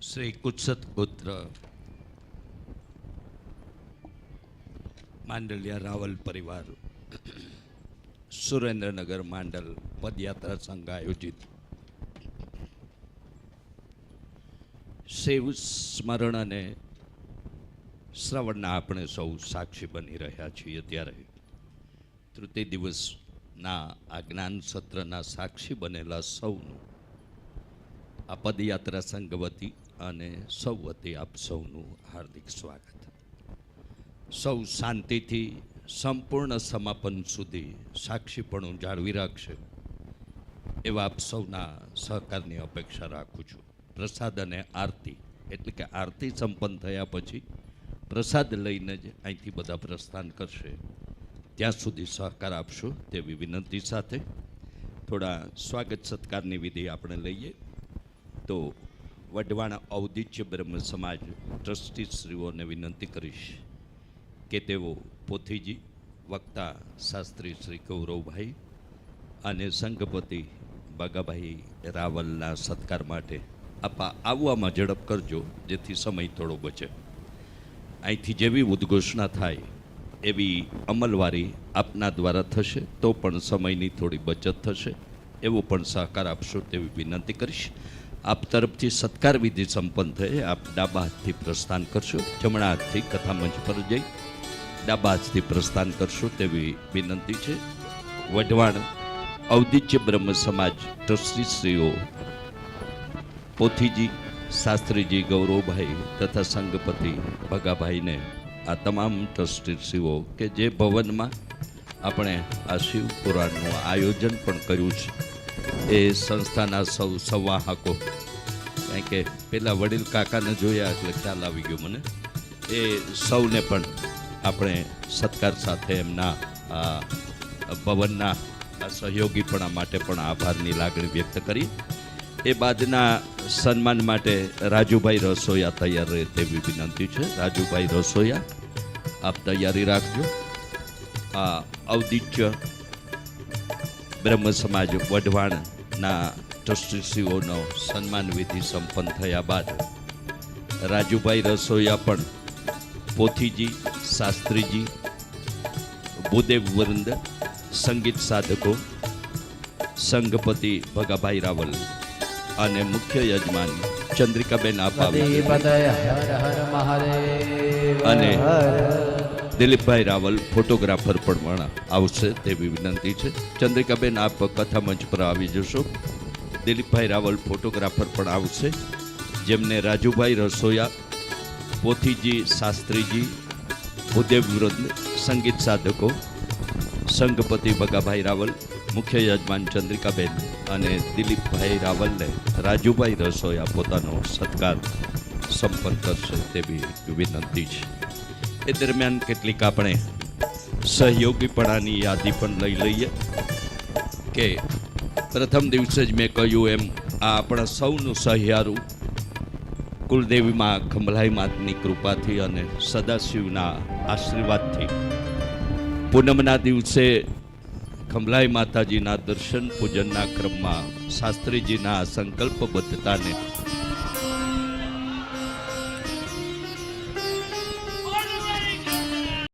શ્રી કુત્સત પુત્ર માંડલિયા રાવલ પરિવાર, સુરેન્દ્રનગર માંડલ પદયાત્રા સંઘ આયોજિત. શિવ સ્મરણ અને શ્રવણના આપણે સૌ સાક્ષી બની રહ્યા છીએ ત્યારે તૃતીય દિવસના આ જ્ઞાન સત્રના સાક્ષી બનેલા સૌનું આ પદયાત્રા સંઘ વતી અને સૌ વતી આપ સૌનું હાર્દિક સ્વાગત. સૌ શાંતિથી સંપૂર્ણ સમાપન સુધી સાક્ષીપણું જાળવી રાખશે એવા આપ સૌના સહકારની અપેક્ષા રાખું છું. પ્રસાદ અને આરતી, એટલે કે આરતી સંપન્ન થયા પછી પ્રસાદ લઈને જ અહીંથી બધા પ્રસ્થાન કરશે. ત્યાં સુધી સહકાર આપશો તેવી વિનંતી સાથે. થોડા સ્વાગત સત્કારની વિધિ આપણે લઈએ. તો વઢવાણ ઔદિત્ય બ્રહ્મ સમાજ ટ્રસ્ટીશ્રીઓને વિનંતી કરીશ કે તેઓ પોથીજી, વક્તા શાસ્ત્રી શ્રી ગૌરવભાઈ અને સંઘપતિ બાગાભાઈ રાવલના સત્કાર માટે આપા આવવામાં ઝડપ કરજો, જેથી સમય થોડો બચે. અહીંથી જેવી ઉદ્ઘોષણા થાય એવી અમલવારી આપના દ્વારા થશે, તો પણ સમયની થોડી બચત થશે. એવો પણ સહકાર આપશો તેવી વિનંતી કરીશ. આપ તરફથી સત્કાર વિધિ સંપન્ન થઈ આપ ડાબા હાથથી પ્રસ્થાન કરશો. જમણા હાથથી કથા મંચ પર જઈ ડાબા હાથથી પ્રસ્થાન કરશો તેવી વિનંતી છે. વઢવાણ ઔદિત્ય બ્રહ્મ સમાજ ટ્રસ્ટીશ્રીઓ પોથીજી, શાસ્ત્રીજી ગૌરવભાઈ તથા સંઘપતિ ભગાભાઈને, આ તમામ ટ્રસ્ટીશ્રીઓ કે જે ભવનમાં આપણે આ શિવ પુરાણનું આયોજન પણ કર્યું છે. એ સંસ્થાના સૌ સંવાહકો. કારણ કે પેલા વડીલ કાકાને જોયા એટલે ખ્યાલ આવી ગયો મને. એ સૌને પણ આપણે સત્કાર સાથે એમના ભવનના સહયોગીપણા માટે પણ આભારની લાગણી વ્યક્ત કરી. એ બાદના સન્માન માટે રાજુભાઈ રસોયા તૈયાર રહે તેવી વિનંતી છે. રાજુભાઈ રસોયા, આપ તૈયારી રાખજો. આ ઔદિત્ય બ્રહ્મ સમાજ વઢવાણના ટ્રસ્ટીશ્રીઓનો સન્માન વિધિ સંપન્ન થયા બાદ રાજુભાઈ રસોયા પણ પોથીજી શાસ્ત્રીજી ભૂદેવ વૃંદ સંગીત સાધકો સંઘપતિ ભગાભાઈ રાવલ અને મુખ્ય યજમાન ચંદ્રિકાબેન મહાદેવ અને. દિલીપભાઈ રાવલ, ફોટોગ્રાફર પણ આવશે તેવી વિનંતી છે. ચંદ્રિકાબેન, આપ કથા મંચ પર આવી જશો. દિલીપભાઈ રાવલ, ફોટોગ્રાફર પણ આવશે. જેમને રાજુભાઈ રસોયા, પોથીજી શાસ્ત્રીજી વૃંદ સંગીત સાધકો, સંઘપતિ બગાભાઈ રાવલ, મુખ્ય યજમાન ચંદ્રિકાબેન અને દિલીપભાઈ રાવલને રાજુભાઈ રસોયા પોતાનો સત્કાર સંપન્ન કરશે તેવી વિનંતી છે. એ દરમિયાન કેટલીક આપણે સહયોગીપણાની યાદી પણ લઈ લઈએ કે પ્રથમ દિવસે જ મેં કહ્યું એમ, આ આપણા સૌનું સહિયારું કુલદેવીમાં ખંભલાઈ માતની કૃપાથી અને સદાશિવના આશીર્વાદથી. પૂનમના દિવસે ખંભલાઈ માતાજીના દર્શન પૂજનના ક્રમમાં શાસ્ત્રીજીના સંકલ્પબદ્ધતાને